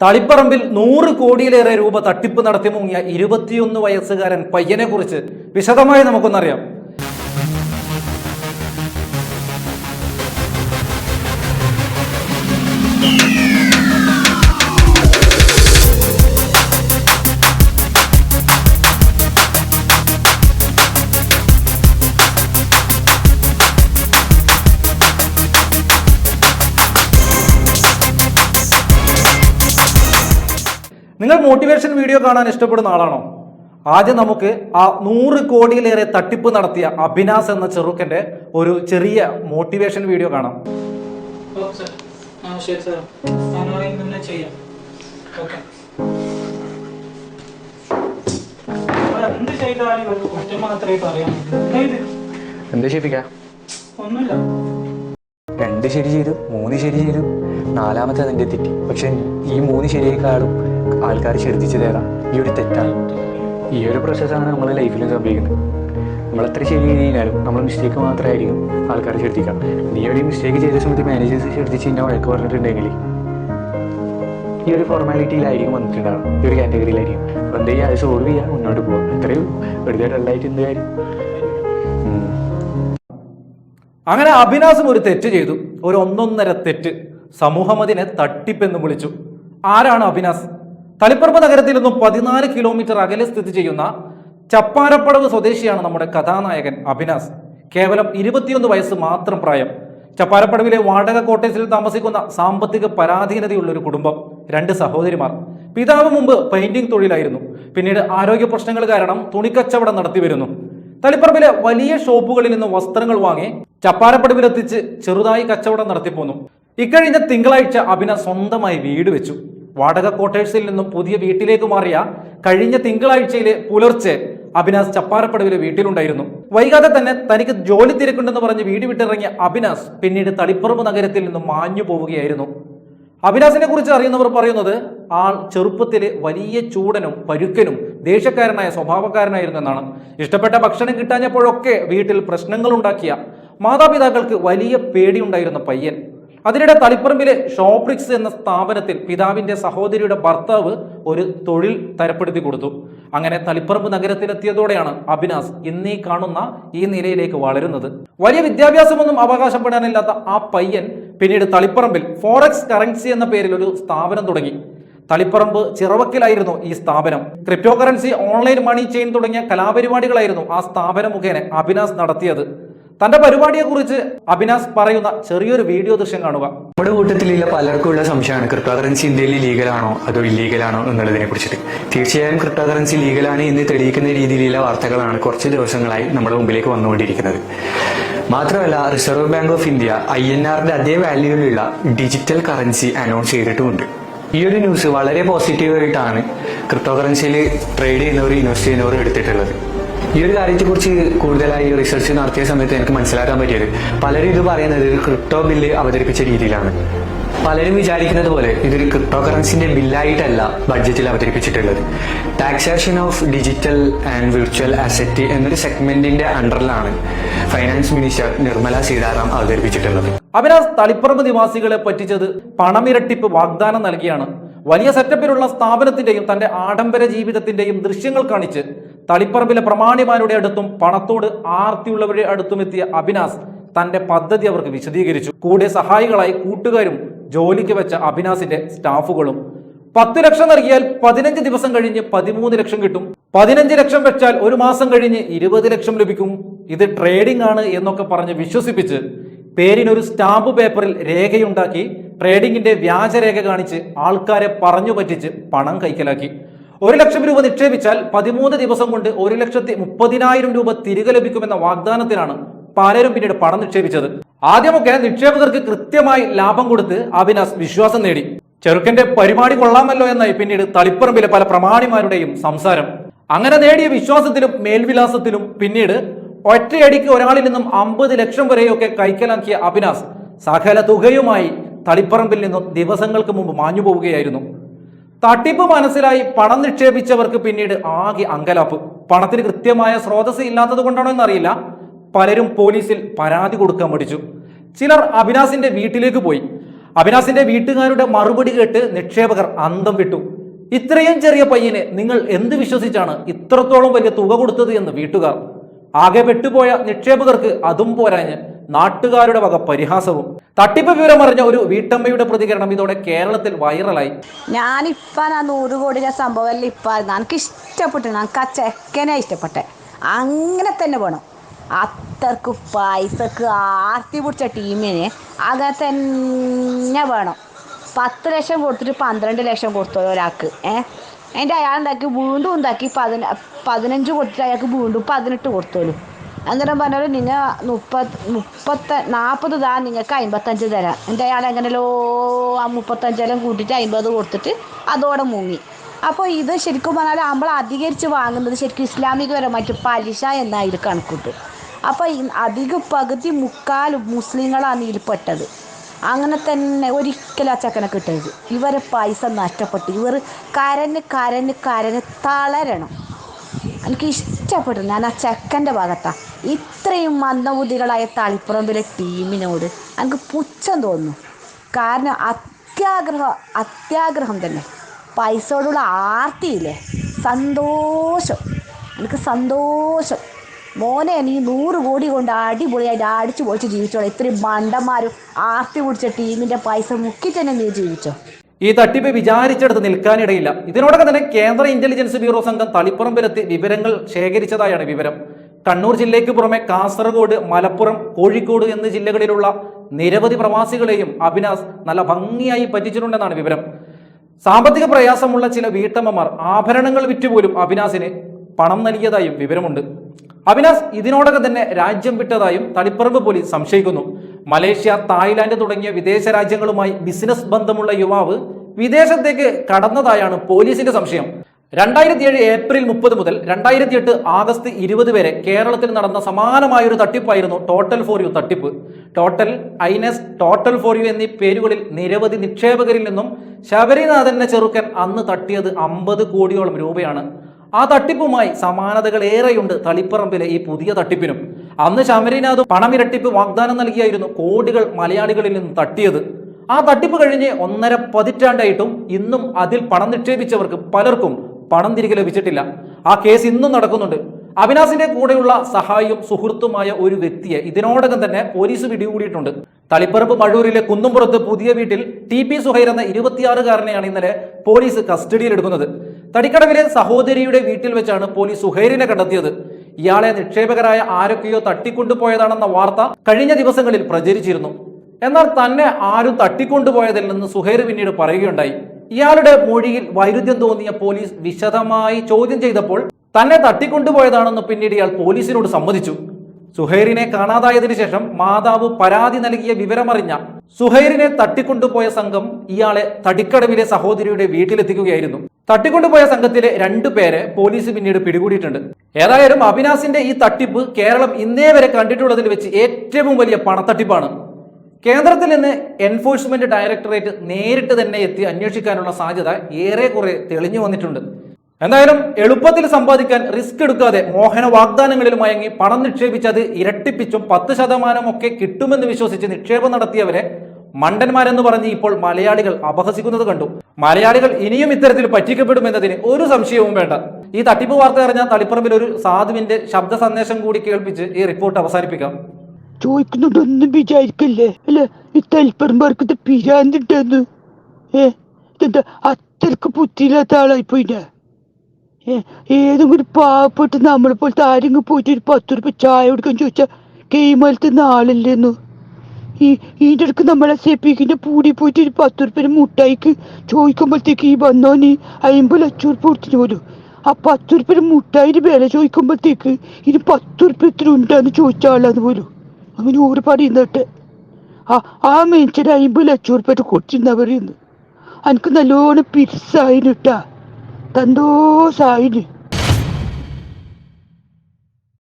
തളിപ്പറമ്പിൽ നൂറ് കോടിയിലേറെ രൂപ തട്ടിപ്പ് നടത്തി മുങ്ങിയ ഇരുപത്തിയൊന്ന് വയസ്സുകാരൻ പയ്യനെ കുറിച്ച് വിശദമായി നമുക്കൊന്നറിയാം. നിങ്ങൾ മോട്ടിവേഷൻ വീഡിയോ കാണാൻ ഇഷ്ടപ്പെടുന്ന ആളാണോ? ആദ്യം നമുക്ക് ആ നൂറ് കോടിയിലേറെ തട്ടിപ്പ് നടത്തിയ അഭിനാസ് എന്ന ചെറുക്കന്റെ ഒരു ചെറിയ മോട്ടിവേഷൻ വീഡിയോ കാണാം. എന്ത് ഒന്നുമില്ല. രണ്ട് ശരി ചെയ്തു മൂന്ന് ശരി ചെയ്തു. നാലാമത്തെ നിന്റെ തെറ്റി. പക്ഷെ ഈ മൂന്ന് ശരിയേക്കാളും ആൾക്കാർ ശ്രദ്ധിച്ചു തരാം ഈ ഒരു തെറ്റാണ്. ഈ ഒരു പ്രോസസ്സാണ് നമ്മളെ ലൈഫിലും സംഭവിക്കുന്നത് നമ്മളെത്ര ശരി കഴിഞ്ഞാലും നമ്മൾ മിസ്റ്റേക്ക് മാത്രമായിരിക്കും ആൾക്കാർ ശ്രദ്ധിക്കാം നീ ഒരു മിസ്റ്റേക്ക് ചെയ്ത സമയത്ത് മാനേജേഴ്സ് ശ്രദ്ധിച്ച് എന്നെ വഴക്ക് പറഞ്ഞിട്ടുണ്ടെങ്കിൽ ഈ ഒരു ഫോർമാലിറ്റിയിലായിരിക്കും വന്നിട്ടുണ്ടാവും ഈ ഒരു കാറ്റഗറിയിലായിരിക്കും അപ്പോൾ എന്ത് ചെയ്യുക അത് സോൾവ് ചെയ്യുക മുന്നോട്ട് പോകാം ഇത്രയും വെറുതെ ഡല്ലായിട്ട് എന്ത് കാര്യം? അങ്ങനെ അഭിനാസും ഒരു തെറ്റ് ചെയ്തു. ഒരു ഒന്നൊന്നര തെറ്റ്. സമൂഹം അതിനെ തട്ടിപ്പെന്ന് വിളിച്ചു. ആരാണ് അഭിനാസ്? തളിപ്പറമ്പ് നഗരത്തിൽ നിന്നും പതിനാല് കിലോമീറ്റർ അകലെ സ്ഥിതി ചെയ്യുന്ന ചപ്പാരപ്പടവ് സ്വദേശിയാണ് നമ്മുടെ കഥാനായകൻ അഭിനാസ്. കേവലം ഇരുപത്തിയൊന്ന് വയസ്സ് മാത്രം പ്രായം. ചപ്പാരപ്പടവിലെ വാടക കോട്ടേഴ്സിൽ താമസിക്കുന്ന സാമ്പത്തിക പരാധീനതയുള്ള ഒരു കുടുംബം രണ്ട് സഹോദരിമാർ. പിതാവ് മുമ്പ് പെയിന്റിംഗ് തൊഴിലായിരുന്നു. പിന്നീട് ആരോഗ്യ പ്രശ്നങ്ങൾ കാരണം തുണിക്കച്ചവടം നടത്തി വരുന്നു. തളിപ്പറമ്പിലെ വലിയ ഷോപ്പുകളിൽ നിന്ന് വസ്ത്രങ്ങൾ വാങ്ങി ചപ്പാരപ്പടവിലെത്തിച്ച് ചെറുതായി കച്ചവടം നടത്തിപ്പോന്നു. ഇക്കഴിഞ്ഞ തിങ്കളാഴ്ച അഭിന സ്വന്തമായി വീട് വെച്ചു. വാടക ക്വാർട്ടേഴ്സിൽ നിന്നും പുതിയ വീട്ടിലേക്ക് മാറിയ കഴിഞ്ഞ തിങ്കളാഴ്ചയിലെ പുലർച്ചെ അഭിനാസ് ചപ്പാരപ്പടവിലെ വീട്ടിലുണ്ടായിരുന്നു. വൈകാതെ തന്നെ തനിക്ക് ജോലി തിരക്കുണ്ടെന്ന് പറഞ്ഞ് വീട് വിട്ടിറങ്ങിയ അഭിനാസ് പിന്നീട് തളിപ്പറമ്പ് നഗരത്തിൽ നിന്നും മാഞ്ഞു പോവുകയായിരുന്നു. അഭിനാസിനെ കുറിച്ച് അറിയുന്നവർ പറയുന്നത് ആൾ ചെറുപ്പത്തിലെ വലിയ ചൂടനും പരുക്കനും ദേഷ്യക്കാരനായ സ്വഭാവക്കാരനായിരുന്നു എന്നാണ്. ഇഷ്ടപ്പെട്ട ഭക്ഷണം കിട്ടാഞ്ഞപ്പോഴൊക്കെ വീട്ടിൽ പ്രശ്നങ്ങൾ ഉണ്ടാക്കിയ മാതാപിതാക്കൾക്ക് വലിയ പേടിയുണ്ടായിരുന്ന പയ്യൻ. അതിനിടെ തളിപ്പറമ്പിലെ ഷോപ്രിക്സ് എന്ന സ്ഥാപനത്തിൽ പിതാവിന്റെ സഹോദരിയുടെ ഭർത്താവ് ഒരു തൊഴിൽ തരപ്പെടുത്തി കൊടുത്തു. അങ്ങനെ തളിപ്പറമ്പ് നഗരത്തിലെത്തിയതോടെയാണ് അഭിനാസ് ഇന്നീ കാണുന്ന ഈ നിലയിലേക്ക് വളരുന്നത്. വലിയ വിദ്യാഭ്യാസമൊന്നും അവകാശപ്പെടാനില്ലാത്ത ആ പയ്യൻ പിന്നീട് തളിപ്പറമ്പിൽ ഫോറക്സ് കറൻസി എന്ന പേരിൽ ഒരു സ്ഥാപനം തുടങ്ങി. തളിപ്പറമ്പ് ചിറവക്കിലായിരുന്നു ഈ സ്ഥാപനം. Crypto currency online money chain തുടങ്ങിയ കലാപരിപാടികളായിരുന്നു ആ സ്ഥാപനം മുഖേന അഭിനാസ് നടത്തിയത്. തന്റെ പരിപാടിയെക്കുറിച്ച് അഭിനാസ് പറയുന്ന ചെറിയൊരു വീഡിയോ ദൃശ്യം കാണുക. നമ്മുടെ കൂട്ടത്തിലുള്ള പലർക്കും ഉള്ള സംശയമാണ്. ക്രിപ്റ്റോ കറൻസി ഇന്ത്യയിൽ ലീഗലാണോ അതോ ഇല്ലീഗലാണോ എന്നുള്ളതിനെ കുറിച്ചിട്ട്. തീർച്ചയായും ക്രിപ്റ്റോ കറൻസി ലീഗലാണ് എന്ന് തെളിയിക്കുന്ന രീതിയിലുള്ള വാർത്തകളാണ് കുറച്ച് ദിവസങ്ങളായി നമ്മുടെ മുമ്പിലേക്ക് വന്നുകൊണ്ടിരിക്കുന്നത്. മാത്രമല്ല Reserve Bank of India I N ആറിന്റെ അതേ വാല്യൂവിലുള്ള ഡിജിറ്റൽ കറൻസി അനൗൺസ് ചെയ്തിട്ടുമുണ്ട്. ഈ ഒരു ന്യൂസ് വളരെ പോസിറ്റീവായിട്ടാണ് ക്രിപ്റ്റോ കറൻസിയിൽ ട്രേഡ് ചെയ്യുന്നവർ ഇൻവെസ്റ്റ് ചെയ്യുന്നവർ എടുത്തിട്ടുള്ളത്. ഈ ഒരു കാര്യത്തെ കുറിച്ച് കൂടുതലായി റിസർച്ച് നടത്തിയ സമയത്ത് എനിക്ക് മനസ്സിലാക്കാൻ പറ്റിയത് പലരും ഇത് പറയുന്നത് ക്രിപ്റ്റോ ബില്ല് അവതരിപ്പിച്ച രീതിയിലാണ്. പലരും വിചാരിക്കുന്നത് പോലെ ഇതൊരു ക്രിപ്റ്റോ കറൻസിന്റെ ബില്ലായിട്ടല്ല ബഡ്ജറ്റിൽ അവതരിപ്പിച്ചിട്ടുള്ളത്. Taxation of digital and virtual asset എന്നൊരു സെഗ്മെന്റിന്റെ അണ്ടറിലാണ് ഫൈനാൻസ് മിനിസ്റ്റർ നിർമ്മല സീതാറാം അവതരിപ്പിച്ചിട്ടുള്ളത്. അവിനാസ് തളിപ്പറമ്പ് നിവാസികളെ പറ്റിച്ചത് പണമിരട്ടിപ്പ് വാഗ്ദാനം നൽകിയാണ്. വലിയ സെറ്റപ്പിലുള്ള സ്ഥാപനത്തിന്റെയും തന്റെ ആഡംബര ജീവിതത്തിന്റെയും ദൃശ്യങ്ങൾ കാണിച്ച് തളിപ്പറമ്പിലെ പ്രമാണിമാരുടെ അടുത്തും പണത്തോട് ആർത്തിയുള്ളവരുടെ അടുത്തും എത്തിയ അഭിനാസ് തന്റെ പദ്ധതി അവർക്ക് വിശദീകരിച്ചു. കൂടെ സഹായികളായി കൂട്ടുകാരും ജോലിക്ക് വെച്ച അഭിനാസിന്റെ സ്റ്റാഫുകളും. പത്ത് ലക്ഷം നൽകിയാൽ പതിനഞ്ച് ദിവസം കഴിഞ്ഞ് പതിമൂന്ന് ലക്ഷം കിട്ടും. പതിനഞ്ച് ലക്ഷം വെച്ചാൽ ഒരു മാസം കഴിഞ്ഞ് ഇരുപത് ലക്ഷം ലഭിക്കും. ഇത് ട്രേഡിംഗ് ആണ് എന്നൊക്കെ പറഞ്ഞ് വിശ്വസിപ്പിച്ച് പേരിനൊരു സ്റ്റാമ്പ് പേപ്പറിൽ രേഖയുണ്ടാക്കി ട്രേഡിംഗിന്റെ വ്യാജരേഖ കാണിച്ച് ആൾക്കാരെ പറഞ്ഞു പറ്റിച്ച് പണം കൈക്കലാക്കി. ഒരു ലക്ഷം രൂപ നിക്ഷേപിച്ചാൽ പതിമൂന്ന് ദിവസം കൊണ്ട് ഒരു ലക്ഷത്തി മുപ്പതിനായിരം രൂപ തിരികെ ലഭിക്കുമെന്ന വാഗ്ദാനത്തിനാണ് പലരും പിന്നീട് പണം നിക്ഷേപിച്ചത്. ആദ്യമൊക്കെ നിക്ഷേപകർക്ക് കൃത്യമായി ലാഭം കൊടുത്ത് അവിനാസ് വിശ്വാസം നേടി. ചെറുക്കന്റെ പരിപാടി കൊള്ളാമല്ലോ എന്നായി പിന്നീട് തളിപ്പറമ്പിലെ പല പ്രമാണിമാരുടെയും സംസാരം. അങ്ങനെ നേടിയ വിശ്വാസത്തിലും മേൽവിലാസത്തിലും പിന്നീട് ഒറ്റയടിക്ക് ഒരാളിൽ നിന്നും അമ്പത് ലക്ഷം വരെയൊക്കെ കൈക്കലാക്കിയ അഭിനാസ് സകല തുകയുമായി തളിപ്പറമ്പിൽ നിന്നും ദിവസങ്ങൾക്ക് മുമ്പ് മാഞ്ഞു പോവുകയായിരുന്നു തട്ടിപ്പ് മനസ്സിലായി പണം നിക്ഷേപിച്ചവർക്ക് പിന്നീട് ആകെ അങ്കലാപ്പ്. പണത്തിന് കൃത്യമായ സ്രോതസ് ഇല്ലാത്തത് കൊണ്ടാണോ എന്നറിയില്ല. പലരും പോലീസിൽ പരാതി കൊടുക്കാൻ പഠിച്ചു. ചിലർ അഭിനാസിന്റെ വീട്ടിലേക്ക് പോയി. അഭിനാസിന്റെ വീട്ടുകാരുടെ മറുപടി കേട്ട് നിക്ഷേപകർ അന്തം വിട്ടു. ഇത്രയും ചെറിയ പയ്യനെ നിങ്ങൾ എന്ത് വിശ്വസിച്ചാണ് ഇത്രത്തോളം വലിയ തുക കൊടുത്തത് എന്ന് വീട്ടുകാർ. ആകെ പെട്ടുപോയ നിക്ഷേപകർക്ക് അതും പോരാഞ്ഞ് നാട്ടുകാരുടെ വക പരിഹാസവും. തട്ടിപ്പ് വിവരം അറിഞ്ഞ ഒരു വീട്ടമ്മയുടെ പ്രതികരണം ഇതോടെ കേരളത്തിൽ വൈറലായി. ഞാനിപ്പം ആ നൂറ് കോടിയുടെ സംഭവം ഇപ്പം എനിക്ക് ഇഷ്ടപ്പെട്ടു എനിക്ക് ആ ചെക്കനെ ഇഷ്ടപ്പെട്ടെ. അങ്ങനെ തന്നെ വേണം അത്രയ്ക്ക് പൈസക്ക് ആർത്തി പിടിച്ച ടീമിന് അങ്ങനെ തന്നെ വേണം. പത്ത് ലക്ഷം കൊടുത്തിട്ട് പന്ത്രണ്ട് ലക്ഷം കൊടുത്തു ഒരാൾക്ക്. ഏ? എന്റെ അയാൾ ഉണ്ടാക്കി വീണ്ടും ഉണ്ടാക്കി പതിന പതിനഞ്ച് കൊടുത്തിട്ട് അയാൾക്ക് വീണ്ടും പതിനെട്ട് കൊടുത്തോളൂ അന്നേരം പറഞ്ഞാലും നിങ്ങൾ മുപ്പത് മുപ്പത്ത നാൽപ്പത് താ നിങ്ങൾക്ക് അമ്പത്തഞ്ച് തരാം. എന്റെ അയാൾ എങ്ങനെയല്ലോ ആ മുപ്പത്തഞ്ചെല്ലാം കൂട്ടിയിട്ട് അമ്പത് കൊടുത്തിട്ട് അതോടെ മുങ്ങി. അപ്പോൾ ഇത് ശരിക്കും പറഞ്ഞാൽ നമ്മൾ അധികരിച്ച് വാങ്ങുന്നത് ശരിക്കും ഇസ്ലാമികപരമായിട്ട് പലിശ എന്നായിട്ട് കണക്കൂട്ട്. അപ്പോൾ അധിക പകുതി മുക്കാൽ മുസ്ലിങ്ങളാണ് ഇതിൽപ്പെട്ടത്. അങ്ങനെ തന്നെ ഒരിക്കലും ആ ചക്കനെ കിട്ടരുത്. ഇവരെ പൈസ നഷ്ടപ്പെട്ടു ഇവർ കരഞ്ഞ് കരഞ്ഞ് കരഞ്ഞ് തളരണം. എനിക്ക് ഇഷ്ടപ്പെട്ടു ഞാൻ ആ ചെക്കന്റെ ഭാഗത്താണ് ഇത്രയും മന്ദബുദ്ധികളായ തളിപ്പുറമ്പിലെ ടീമിനോട് എനിക്ക് പുച്ഛം തോന്നുന്നു. കാരണം അത്യാഗ്രഹം അത്യാഗ്രഹം തന്നെ. പൈസയോടുള്ള ആർത്തിയില്ലേ? സന്തോഷം. എനിക്ക് സന്തോഷം. മോനെ നീ നൂറ് കോടി കൊണ്ട് അടിപൊളിയായിട്ട് അടിച്ചു പൊളിച്ച് ജീവിച്ചോളാം. ഇത്രയും മണ്ടന്മാരും ആർത്തി പിടിച്ച ടീമിന്റെ പൈസ മുക്കി തന്നെ നീ ജീവിച്ചോ? ഈ തട്ടിപ്പ് വിചാരിച്ചെടുത്ത് നിൽക്കാനിടയില്ല. ഇതിനോടൊക്കെ തന്നെ കേന്ദ്ര ഇന്റലിജൻസ് ബ്യൂറോ സംഘം തളിപ്പറമ്പിലെത്തി വിവരങ്ങൾ ശേഖരിച്ചതായാണ് വിവരം. കണ്ണൂർ ജില്ലയ്ക്ക് പുറമെ കാസർഗോഡ് മലപ്പുറം കോഴിക്കോട് എന്നീ ജില്ലകളിലുള്ള നിരവധി പ്രവാസികളെയും അഭിനാസ് നല്ല ഭംഗിയായി പറ്റിച്ചിട്ടുണ്ടെന്നാണ് വിവരം. സാമ്പത്തിക പ്രയാസമുള്ള ചില വീട്ടമ്മമാർ ആഭരണങ്ങൾ വിറ്റുപോലും അഭിനാസിന് പണം നൽകിയതായും വിവരമുണ്ട്. അവിനാസ് ഇതിനോടൊക്കെ തന്നെ രാജ്യം വിട്ടതായും തളിപ്പറമ്പ് പോലീസ് സംശയിക്കുന്നു. മലേഷ്യ തായ്ലാന്റ് തുടങ്ങിയ വിദേശ രാജ്യങ്ങളുമായി ബിസിനസ് ബന്ധമുള്ള യുവാവ് വിദേശത്തേക്ക് കടന്നതായാണ് പോലീസിന്റെ സംശയം. രണ്ടായിരത്തി ഏഴ് ഏപ്രിൽ മുപ്പത് മുതൽ രണ്ടായിരത്തി എട്ട് ആഗസ്റ്റ് ഇരുപത് വരെ കേരളത്തിൽ നടന്ന സമാനമായ ഒരു തട്ടിപ്പായിരുന്നു ടോട്ടൽ ഫോർ യു തട്ടിപ്പ്. ടോട്ടൽ ഐനസ് ടോട്ടൽ ഫോർ യു എന്നീ പേരുകളിൽ നിരവധി നിക്ഷേപകരിൽ നിന്നും ശബരിനാഥന്റെ ചെറുക്കൻ അന്ന് തട്ടിയത് അമ്പത് കോടിയോളം രൂപയാണ്. ആ തട്ടിപ്പുമായി സമാനതകൾ ഏറെയുണ്ട് തളിപ്പറമ്പിലെ ഈ പുതിയ തട്ടിപ്പിനും. അന്ന് ശബരിനാഥ് പണമിരട്ടിപ്പ് വാഗ്ദാനം നൽകിയായിരുന്നു കോടികൾ മലയാളികളിൽ നിന്ന് തട്ടിയത്. ആ തട്ടിപ്പ് കഴിഞ്ഞ് ഒന്നര പതിറ്റാണ്ടായിട്ടും ഇന്നും അതിൽ പണം നിക്ഷേപിച്ചവർക്ക് പലർക്കും പണം തിരികെ ലഭിച്ചിട്ടില്ല. ആ കേസ് ഇന്നും നടക്കുന്നുണ്ട്. അവിനാസിന്റെ കൂടെയുള്ള സഹായിയും സുഹൃത്തുമായ ഒരു വ്യക്തിയെ ഇതിനോടകം തന്നെ പോലീസ് പിടികൂടിയിട്ടുണ്ട്. തളിപ്പറമ്പ് മഴൂരിലെ കുന്നുംപുറത്ത് പുതിയ വീട്ടിൽ ടി പി സുഹൈർ എന്ന ഇരുപത്തിയാറുകാരനെയാണ് ഇന്നലെ പോലീസ് കസ്റ്റഡിയിലെടുക്കുന്നത്. തടിക്കടവിലെ സഹോദരിയുടെ വീട്ടിൽ വെച്ചാണ് പോലീസ് സുഹൈറിനെ കണ്ടെത്തിയത്. ഇയാളെ നിക്ഷേപകരായ ആരൊക്കെയോ തട്ടിക്കൊണ്ടുപോയതാണെന്ന വാർത്ത കഴിഞ്ഞ ദിവസങ്ങളിൽ പ്രചരിച്ചിരുന്നു. എന്നാൽ തന്നെ ആരും തട്ടിക്കൊണ്ടുപോയതില്ലെന്ന് സുഹൈർ പിന്നീട് പറയുകയുണ്ടായി. ഇയാളുടെ മൊഴിയിൽ വൈരുദ്ധ്യം തോന്നിയ പോലീസ് വിശദമായി ചോദ്യം ചെയ്തപ്പോൾ തന്നെ തട്ടിക്കൊണ്ടുപോയതാണെന്ന് പിന്നീട് ഇയാൾ പോലീസിനോട് സമ്മതിച്ചു. സുഹൈറിനെ കാണാതായതിനു ശേഷം മാതാവ് പരാതി നൽകിയ വിവരമറിഞ്ഞ സുഹൈറിനെ തട്ടിക്കൊണ്ടുപോയ സംഘം ഇയാളെ തടിക്കടവിലെ സഹോദരിയുടെ വീട്ടിലെത്തിക്കുകയായിരുന്നു. തട്ടിക്കൊണ്ടുപോയ സംഘത്തിലെ രണ്ടു പേരെ പോലീസ് പിന്നീട് പിടികൂടിയിട്ടുണ്ട്. ഏതായാലും അവിനാസിന്റെ ഈ തട്ടിപ്പ് കേരളം ഇന്നേ വരെ കണ്ടിട്ടുള്ളതിൽ വെച്ച് ഏറ്റവും വലിയ പണത്തട്ടിപ്പാണ്. കേന്ദ്രത്തിൽ നിന്ന് എൻഫോഴ്സ്മെന്റ് ഡയറക്ടറേറ്റ് നേരിട്ട് തന്നെ എത്തി അന്വേഷിക്കാനുള്ള സാധ്യത ഏറെ കുറെ തെളിഞ്ഞു വന്നിട്ടുണ്ട്. എന്തായാലും എളുപ്പത്തിൽ സമ്പാദിക്കാൻ റിസ്ക് എടുക്കാതെ മോഹന വാഗ്ദാനങ്ങളിൽ മയങ്ങി പണം നിക്ഷേപിച്ചത് ഇരട്ടിപ്പിച്ചും പത്ത് ശതമാനമൊക്കെ കിട്ടുമെന്ന് വിശ്വസിച്ച് നിക്ഷേപം നടത്തിയവരെ മണ്ടന്മാരെന്ന് പറഞ്ഞ് ഇപ്പോൾ മലയാളികൾ അപഹസിക്കുന്നത് കണ്ടു. മലയാളികൾ ഇനിയും ഇത്തരത്തിൽ പറ്റിക്കപ്പെടുമെന്നതിന് ഒരു സംശയവും വേണ്ട. ഈ തട്ടിപ്പ് വാർത്ത അറിഞ്ഞ തളിപ്പറമ്പിൽ ഒരു സാധുവിന്റെ ശബ്ദ സന്ദേശം കൂടി കേൾപ്പിച്ച് ഈ റിപ്പോർട്ട് അവസാനിപ്പിക്കാം. ചോദിക്കുന്നതൊന്നും വിചാരിക്കല്ലേ? അല്ല ഈ തൽപ്പറമ്പർക്ക് പിരാന്തിട്ടെന്ന് ഏ ഇതെന്താ അത്രയ്ക്ക് ബുദ്ധിയില്ലാത്ത ആളായിപ്പോയി ഏ ഏതെങ്കിലും പാവപ്പെട്ട് നമ്മളെ പോലത്തെ ആരെങ്കിലും പോയിട്ട് ഒരു പത്ത് രൂപ ചായ കൊടുക്കാൻ ചോദിച്ചാൽ കൈമലത്തുന്ന ആളല്ലേന്നു ഈ ഇതിന്റെ അടുക്ക് നമ്മളെ സെപ്പിക്കിന്റെ പൂടി പോയിട്ട് ഒരു പത്ത് റുപ്യ മുട്ടായിക്ക് ചോദിക്കുമ്പോഴത്തേക്ക് ഈ വന്നോന് അമ്പത് ലക്ഷം റുപ്യ കൊടുത്തിട്ട് പോലും ആ പത്ത് റുപ്യ മുട്ടായിന്റെ വില ചോദിക്കുമ്പോഴത്തേക്ക് ഇനി പത്ത് റുപ്യ ഇത്ര ഉണ്ടാന്ന് ചോദിച്ച ആളാന്ന് പോലും അങ്ങനെ ഓര് പറയുന്നട്ടെ ആ ആ മനുഷ്യന് അമ്പത് ലക്ഷം റുപ്യ കൊടുത്തിരുന്ന പറയുന്നത്. എനിക്ക് നല്ലോണം പിരിസായിട്ടാ തന്തോസായിന്.